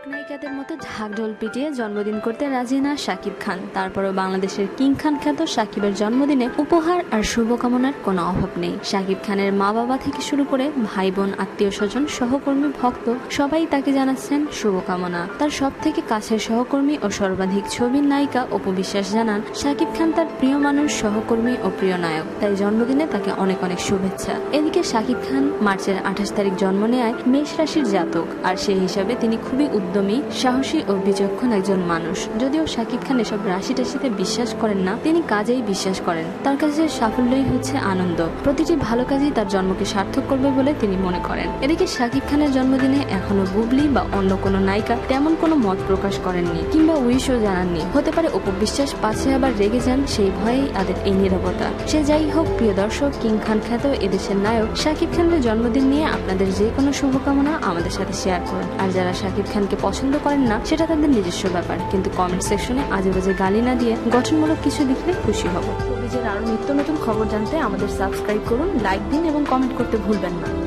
নায়ক নায়িকাদের মতো ঢাকঢোল পিটিয়ে জন্মদিন করতে রাজি না শাকিব খান। তারপরও বাংলাদেশের কিং খান খ্যাত শাকিবের জন্মদিনে উপহার আর শুভকামনার কোনো অভাব নেই। শাকিব খানের মা বাবা থেকে শুরু করে ভাই বোন আত্মীয় স্বজন সহকর্মী, ভক্ত, সবাই তাকে জানাচ্ছেন শুভকামনা। তার সব থেকে কাছের সহকর্মী ও সর্বাধিক ছবির নায়িকা অপু বিশ্বাস জানান, শাকিব খান তার প্রিয় মানুষ, সহকর্মী ও প্রিয় নায়ক। তাই জন্মদিনে তাকে অনেক অনেক শুভেচ্ছা। এদিকে শাকিব খান মার্চের আঠাশ তারিখ জন্ম নেয় মেষ রাশির জাতক, আর সেই হিসাবে তিনি খুবই উদ্যমী সাহসী ও বিচক্ষণ একজন মানুষ। যদিও শাকিব খান এসব রাশি টাশিতে বিশ্বাস করেন না, তিনি কাজেই বিশ্বাস করেন। তার কাছে সাফল্যই হচ্ছে আনন্দ। প্রতিটি ভালো কাজই তার জন্মকে সার্থক করবে বলে তিনি মনে করেন। এদিকে শাকিব খানের জন্মদিনে এখনও বুবলি বা অন্য কোনো নায়িকা তেমন কোনো মত প্রকাশ করেননি কিংবা উইশও জানাননি। হতে পারে উপবিশ্বাস পাশে আবার রেগে যান সেই ভয়েই তাদের এই নিরবতা। সে যাই হোক, প্রিয় দর্শক, কিং খান খ্যাত এদেশের নায়ক শাকিব খানের জন্মদিন নিয়ে আপনাদের যে কোনো শুভকামনা আমাদের সাথে শেয়ার করুন। আর যারা শাকিব খানকে পছন্দ করেন না, সেটা তাদের নিজস্ব ব্যাপার। কিন্তু কমেন্ট সেকশনে আজে বাজে গালি না দিয়ে গঠনমূলক কিছু লিখলে খুশি হব। নিজের আরও নিত্য নতুন খবর জানতে আমাদের সাবস্ক্রাইব করুন লাইক দিন এবং কমেন্ট করতে ভুলবেন না।